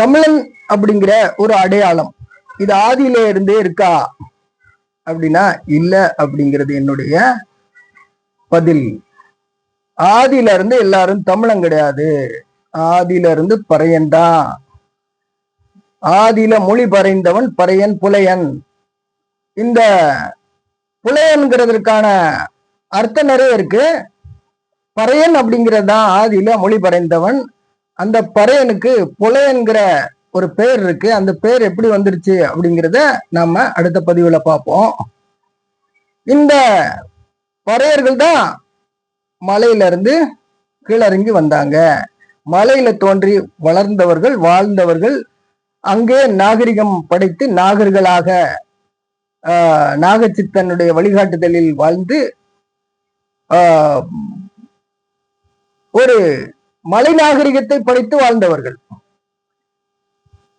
தமிழன் அப்படிங்கிற ஒரு அடையாளம். இது ஆதியில இருந்தே இருக்கா? அப்படின்னா இல்ல அப்படிங்கிறது என்னுடைய பதில். ஆதியில இருந்து எல்லாரும் தமிழன் கிடையாது. ஆதியில இருந்து பறையன்தான் ஆதியில மொழி பறைந்தவன் பறையன் புலையன். இந்த புலையன்கிறதுக்கான அர்த்தம் நிறைய இருக்கு. பறையன் அப்படிங்கிறது தான் ஆதியில மொழி பறைந்தவன் அந்த பறையனுக்கு புலையன்கிற ஒரு பேர் இருக்கு. அந்த பேர் எப்படி வந்துருச்சு அப்படிங்கிறத நாம அடுத்த பதிவுல பார்ப்போம். இந்த பறையர்கள் தான் மலையில இருந்து வந்தாங்க. மலையில தோன்றி வளர்ந்தவர்கள் வாழ்ந்தவர்கள் அங்கே நாகரிகம் படைத்து நாகர்களாக நாகச்சித்தனுடைய வழிகாட்டுதலில் வாழ்ந்து ஒரு மலை நாகரிகத்தை படைத்து வாழ்ந்தவர்கள்.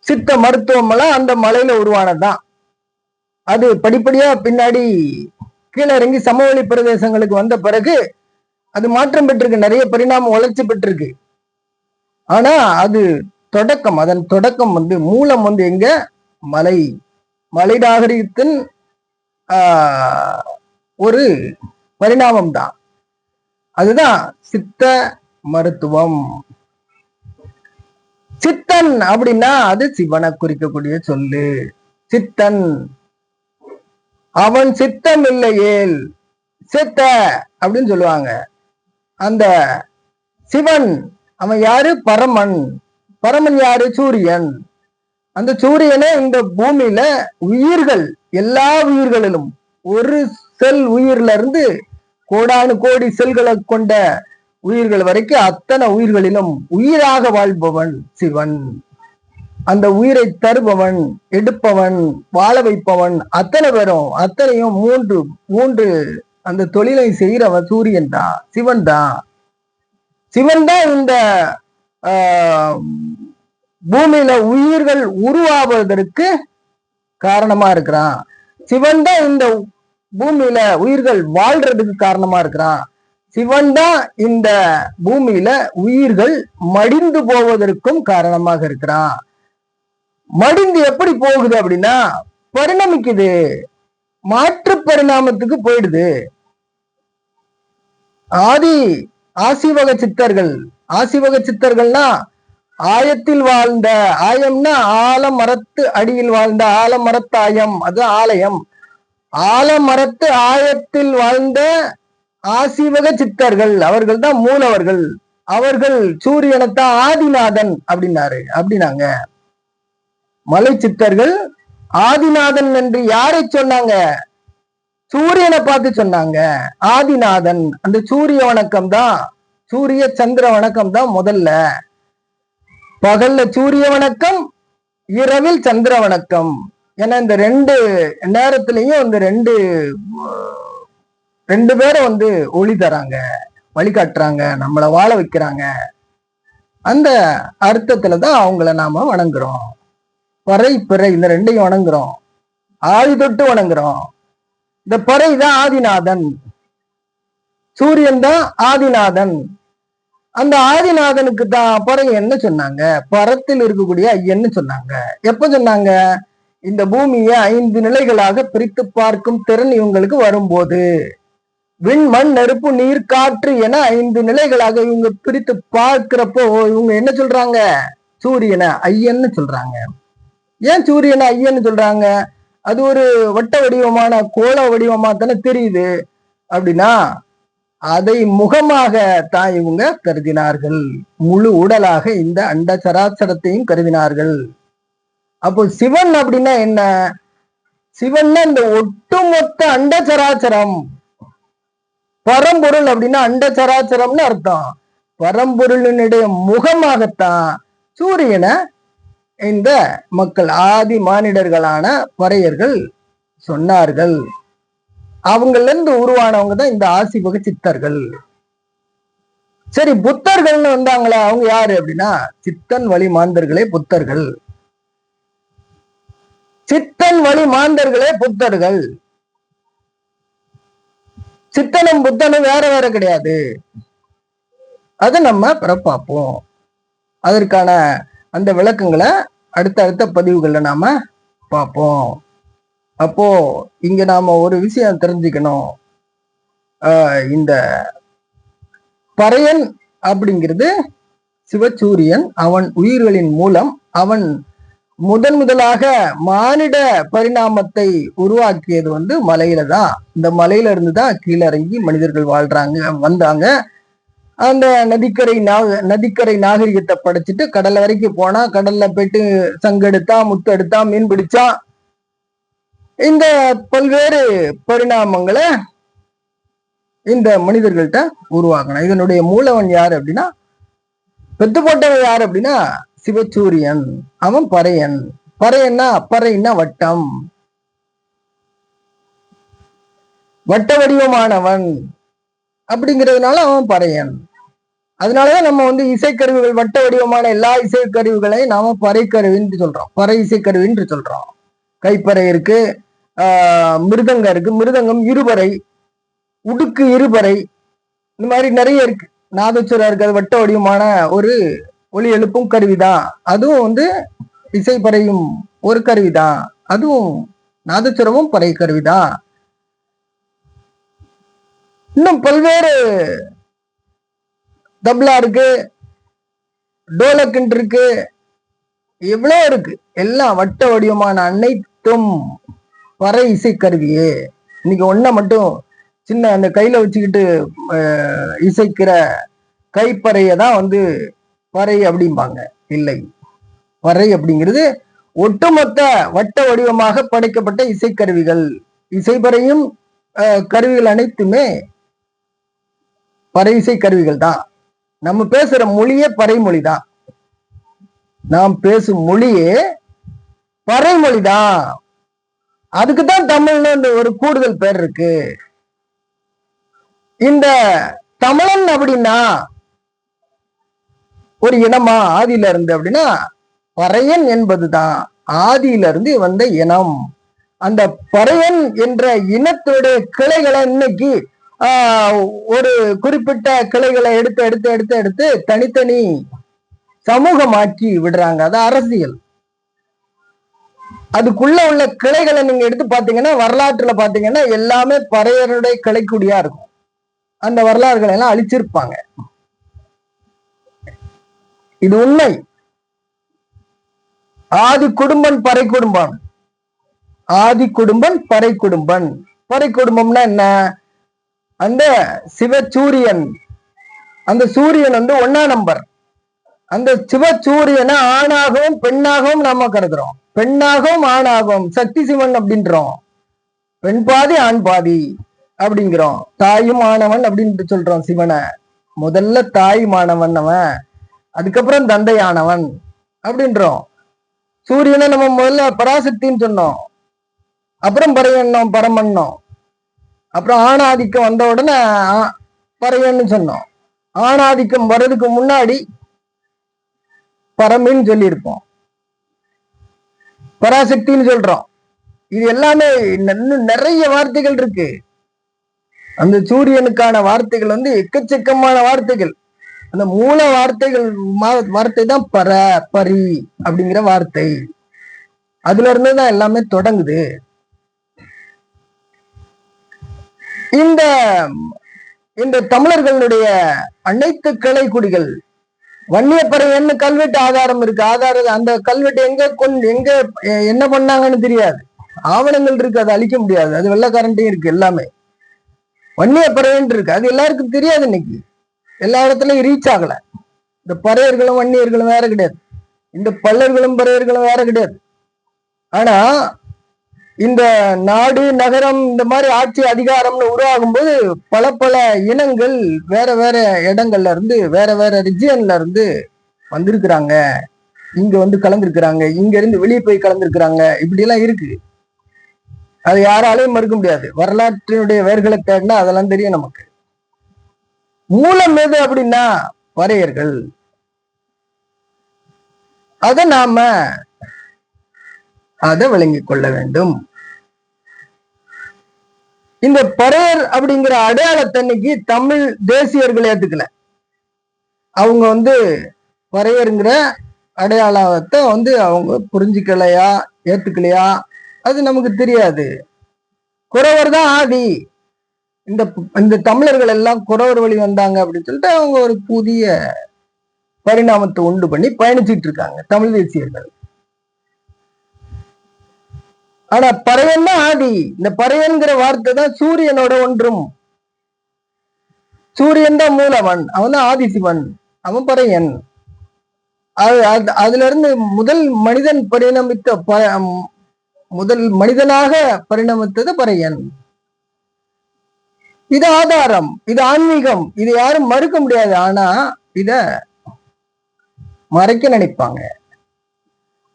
சித்த மருத்துவம் எல்லாம் அந்த மலையில உருவானதுதான். அது படிப்படியா பின்னாடி கீழே இறங்கி சமவெளி பிரதேசங்களுக்கு வந்த பிறகு அது மாற்றம் பெற்றிருக்கு. நிறைய பரிணாம வளர்ச்சி பெற்றிருக்கு. ஆனா அது தொடக்கம். அதன் தொடக்கம் வந்து மூலம் வந்து எங்க? மலை மலை நாகரிகத்தின் ஆஹ், ஒரு பரிணாமம் தான் அதுதான் சித்த மருத்துவம். சித்தன் அப்படின்னா அது சிவனை குறிக்கக்கூடிய சொல்லு. சித்தன். அவன் சித்தம் இல்லையேல் சித்த அப்படின்னு சொல்லுவாங்க. அந்த சிவன் அவன் யாரு? பரமன். பரமன் யாரு? சூரியன். அந்த சூரியனே இந்த பூமியில உயிர்கள் எல்லா உயிர்களிலும் ஒரு செல் உயிர்ல இருந்து கோடானு கோடி செல்களை கொண்ட உயிர்கள் வரைக்கும் அத்தனை உயிர்களிலும் உயிராக வாழ்பவன் சிவன். அந்த உயிரை தருபவன் எடுப்பவன் வாழ வைப்பவன் அத்தனை பேரும் அத்தனையும் மூன்று மூன்று அந்த தொழிலை செய்கிறவன் சூரியன் தான் சிவன் தான் சிவன் தான் இந்த ஆஹ், பூமியில உயிர்கள் உருவாவதற்கு காரணமா இருக்கிறான். சிவன் தான் இந்த பூமியில உயிர்கள் வாழ்றதுக்கு காரணமா இருக்கிறான். சிவன் தான் இந்த பூமியில உயிர்கள் மடிந்து போவதற்கும் காரணமாக இருக்கிறான். மடிந்து எப்படி போகுது அப்படின்னா பரிணமிக்குது. மாற்று பரிணாமத்துக்கு போயிடுது. ஆதி ஆசிவக சித்தர்கள் ஆசிவக சித்தர்கள்னா ஆயத்தில் வாழ்ந்த ஆயம்னா ஆலமரத்து அடியில் வாழ்ந்த ஆலமரத்து ஆயம் அது ஆலயம். ஆலமரத்து ஆயத்தில் வாழ்ந்த ஆசிவக சித்தர்கள். அவர்கள் தான் மூலவர்கள். அவர்கள் சூரியனைத்தான் ஆதிநாதன் அப்படின்னாரு. அப்படின்னாங்க. மலை சித்தர்கள் ஆதிநாதன் என்று யாரை சொன்னாங்க? சூரியனை பார்த்து சொன்னாங்க. ஆதிநாதன். அந்த சூரிய வணக்கம் தான் சூரிய சந்திர வணக்கம் தான் முதல்ல. பகல்ல சூரிய வணக்கம் இரவில் சந்திர வணக்கம். ஏன்னா இந்த ரெண்டு நேரத்திலையும் இந்த ரெண்டு ரெண்டு பேரும் வந்து ஒளி தராங்க வழிகாட்டுறாங்க நம்மளை வாழ வைக்கிறாங்க. அந்த அர்த்தத்துல தான் அவங்கள நாம வணங்குறோம். பறை பிறை இந்த ரெண்டையும் வணங்குறோம். ஆதி தொட்டு வணங்குறோம். இந்த பறை தான் ஆதிநாதன். சூரியன் தான் ஆதிநாதன். அந்த ஆதிநாதனுக்கு தான் பறை என்ன சொன்னாங்க? பரத்தில் இருக்கக்கூடிய ஐயன்னு சொன்னாங்க. எப்ப சொன்னாங்க? இந்த பூமியை ஐந்து நிலைகளாக பிரித்து பார்க்கும் திறன் இவங்களுக்கு வரும்போது. விண் மண் நெருப்பு நீர் காற்று என ஐந்து நிலைகளாக இவங்க பிரித்து பார்க்கிறப்போ இவங்க என்ன சொல்றாங்க? சூரியனை ஐயன்னு சொல்றாங்க. ஏன் சூரியனை ஐயன்னு சொல்றாங்க? அது ஒரு வட்ட வடிவமான கோள வடிவமா தானே தெரியுது. அப்படின்னா அதை முகமாக தான் இவங்க கருதினார்கள். முழு உடலாக இந்த அண்ட சராசரத்தையும் கருதினார்கள். அப்போ சிவன் அப்படின்னா என்ன? சிவன்னா இந்த ஒட்டுமொத்த அண்ட சராசரம். பரம்பொருள் அப்படின்னா அண்ட சராச்சரம்னு அர்த்தம். பரம்பொருளினுடைய முகமாகத்தான் சூரியனை இந்த மக்கள் ஆதி மானிடர்களான பறையர்கள் சொன்னார்கள். அவங்கள்ல இருந்து உருவானவங்க தான் இந்த ஆசிவக சித்தர்கள். சரி புத்தர்கள்னு வந்தாங்களே அவங்க யாரு அப்படின்னா சித்தன் வழி மாந்தர்களே புத்தர்கள். சித்தன் வழி மாந்தர்களே புத்தர்கள். சித்தனும் புத்தனும் வேற வேற கிடையாது. அதை நம்ம பிற பார்ப்போம் அதற்கான அந்த விளக்கங்களை அடுத்த அடுத்த பதிவுகளில் நாம பார்ப்போம். அப்போ இங்க நாம ஒரு விஷயம் தெரிஞ்சுக்கணும். இந்த பறையன் அப்படிங்கிறது சிவச்சூரியன் அவன் உயிர்களின் மூலம் அவன் முதன் முதலாக மானிட பரிணாமத்தை உருவாக்கியது வந்து மலையில தான். இந்த மலையில இருந்து தான் கீழே இறங்கி மனிதர்கள் வாழ்றாங்க வந்தாங்க. அந்த நதிக்கரை நாக நதிக்கரை நாகரிகத்தை படைச்சிட்டு கடல் வரைக்கும் போனா கடல்ல போயிட்டு சங்கெடுத்தா முத்து எடுத்தா மீன் பிடிச்சா. இந்த பல்வேறு பரிணாமங்களை இந்த மனிதர்கள்ட்ட உருவாக்கணும் இதனுடைய மூலவன் யார் அப்படின்னா பெத்து போட்டவன் யார் அப்படின்னா சிவச்சூரியன் அவன் பறையன். பறையன்னா பறைன்னா வட்டம். வட்ட வடிவமானவன். அப்படிங்கிறதுனால அவன் பறையன். அதனாலதான் நம்ம வந்து இசைக்கருவிகள் வட்ட வடிவமான எல்லா இசைக்கருவிகளையும் நாம பறைக்கருவின்னு சொல்றோம். பறை இசைக்கருவின்னு சொல்றோம். கைப்பறை இருக்கு ஆஹ் மிருதங்கம் இருக்கு. மிருதங்கம் இருபறை உடுக்கு இருபறை. இந்த மாதிரி நிறைய இருக்கு. நாதச்சுரா இருக்கிறது வட்ட வடிவமான ஒரு ஒளி எழுப்பும் கருவிதான் அதுவும் வந்து இசைப்பறையும் ஒரு கருவிதான் அதுவும் நாதச்சுரமும் பறை கருவிதான் இன்னும் பல்வேறு தப்லா இருக்கு. டோலக்குன்ட்டு இருக்கு. எவ்வளோ இருக்கு. எல்லாம் வட்ட வடிவமான அனைத்தும் பறை இசைக்கருவியே இன்னைக்கு ஒன்ன மட்டும் சின்ன அந்த கையில வச்சுக்கிட்டு இசைக்கிற கைப்பறையை தான் வந்து பறை அப்படிம்பாங்க. இல்லை. பறை அப்படிங்கிறது ஒட்டுமொத்த வட்ட வடிவமாக படைக்கப்பட்ட இசைக்கருவிகள். இசைப்பறையும் கருவிகள் அனைத்துமே பறை இசை கருவிகள் தான். நம்ம பேசுற மொழியே பறைமொழி தான். நாம் பேசும் மொழியே பறைமொழி தான். அதுக்கு தான் தமிழ்னு ஒரு கூடுதல் பேர் இருக்கு. இந்த தமிழன் அப்படின்னா ஒரு இனமா ஆதியில இருந்து அப்படின்னா பறையன் என்பதுதான். ஆதியில இருந்து வந்த இனம். அந்த பறையன் என்ற இனத்துடைய கிளைகளை இன்னைக்கு ஆஹ், ஒரு குறிப்பிட்ட கிளைகளை எடுத்து எடுத்து எடுத்து எடுத்து தனித்தனி சமூகமாக்கி விடுறாங்க. அது அரசியல். அதுக்குள்ள உள்ள கிளைகளை நீங்க எடுத்து பாத்தீங்கன்னா வரலாற்றுல பாத்தீங்கன்னா எல்லாமே பறையருடைய கிளைக்குடியா இருக்கும். அந்த வரலாறுகளை எல்லாம் அழிச்சிருப்பாங்க. இது உண்மை. ஆதி குடும்பன் பறை குடும்பம். ஆதி குடும்பன் பறை குடும்பன் பறை குடும்பம்னா என்ன? அந்த சிவசூரியன். அந்த சூரியன் வந்து ஒன்னா நம்பர் அந்த சிவசூரியனை ஆணாகவும் பெண்ணாகவும் நாம கருதுறோம். பெண்ணாகவும் ஆணாகவும் சக்தி சிவன் அப்படின்றோம். பெண் பாதி ஆண் பாதி அப்படிங்கிறோம். தாயும் ஆணவன் அப்படின்ட்டு சொல்றோம் சிவனை. முதல்ல தாய் மாணவன் அவன். அதுக்கப்புறம் தந்தையானவன் அப்படின்றோம். சூரியனை நம்ம முதல்ல பராசக்தின்னு சொன்னோம். அப்புறம் பறையண்ணோம் பரமண்ணோம். அப்புறம் ஆணாதிக்கம் வந்த உடனே பறையன்னு சொன்னோம். ஆணாதிக்கம் வர்றதுக்கு முன்னாடி பரமின்னு சொல்லியிருப்போம். பராசக்தின்னு சொல்றோம். இது எல்லாமே இன்னும் நிறைய வார்த்தைகள் இருக்கு. அந்த சூரியனுக்கான வார்த்தைகள் வந்து எக்கச்சக்கமான வார்த்தைகள். அந்த மூல வார்த்தைகள் வார்த்தை தான் பர பரி அப்படிங்கிற வார்த்தை. அதுல இருந்து தான் எல்லாமே தொடங்குது. இந்த இந்த தமிழர்களுடைய அனைத்து கிளை குடிகள் வன்னியப்பறையன்னு கல்வெட்டு ஆதாரம் இருக்கு. ஆதாரம் அந்த கல்வெட்டு எங்க கொண்டு எங்க என்ன பண்ணாங்கன்னு தெரியாது. ஆவணங்கள் இருக்கு அதை அழிக்க முடியாது. அது வெள்ளக்காரன்ட்டையும் இருக்கு எல்லாமே. வன்னியப்பறையன் இருக்கு. அது எல்லாருக்கும் தெரியாது இன்னைக்கு. எல்லா இடத்துலயும் ரீச் ஆகல. இந்த பறையர்களும் வன்னியர்களும் வேற கிடையாது. இந்த பல்லர்களும் பறையர்களும் வேற கிடையாது. ஆனா இந்த நாடு நகரம் இந்த மாதிரி ஆட்சி அதிகாரம்னு உருவாகும் போது பல பல இனங்கள் வேற வேற இடங்கள்ல இருந்து வேற வேற ரிஜியன்ல இருந்து வந்திருக்கிறாங்க. இங்க வந்து கலந்துருக்கிறாங்க. இங்க இருந்து வெளியே போய் கலந்துருக்கிறாங்க. இப்படி எல்லாம் இருக்கு. அது யாராலையும் மறுக்க முடியாது. வரலாற்றினுடைய வேர்களை தேடினா அதெல்லாம் தெரியும் நமக்கு. மூலம் எது அப்படின்னா வரையர்கள். அத நாம அதை விளங்கிக் கொள்ள வேண்டும். இந்த பறையர் அப்படிங்கிற அடையாளத்தன்னைக்கு தமிழ் தேசியர்கள் ஏத்துக்கல. அவங்க வந்து பறையருங்கிற அடையாளத்தை வந்து அவங்க புரிஞ்சுக்கலையா ஏத்துக்கலையா? அது நமக்கு தெரியாது. குறவர் தான் ஆதி. இந்த இந்த தமிழர்கள் எல்லாம் குறவர் வழி வந்தாங்க அப்படின்னு சொல்லிட்டு அவங்க ஒரு புதிய பரிணாமத்தை உண்டு பண்ணி பயணிச்சிட்டு இருக்காங்க தமிழ் தேசியர்கள். ஆனா பறையன் தான் ஆதி. இந்த பறையன்கிற வார்த்தை தான் சூரியனோட ஒன்றும். சூரியன் தான் மூலவன். அவன் தான் ஆதிசிவன் அவன் பறையன். அது அது- அதுல இருந்து முதல் மனிதன் பரிணமித்த முதல் மனிதனாக பரிணமித்தது பறையன். இது ஆதாரம் இது ஆன்மீகம் இது யாரும் மறுக்க முடியாது. ஆனா இத மறைக்க நினைப்பாங்க.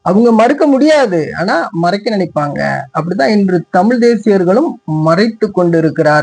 அவங்க மறுக்க முடியாது ஆனா மறைக்க நினைப்பாங்க. அப்படிதான் இன்று தமிழ் தேசியர்களும் மறைத்து கொண்டிருக்கிறார்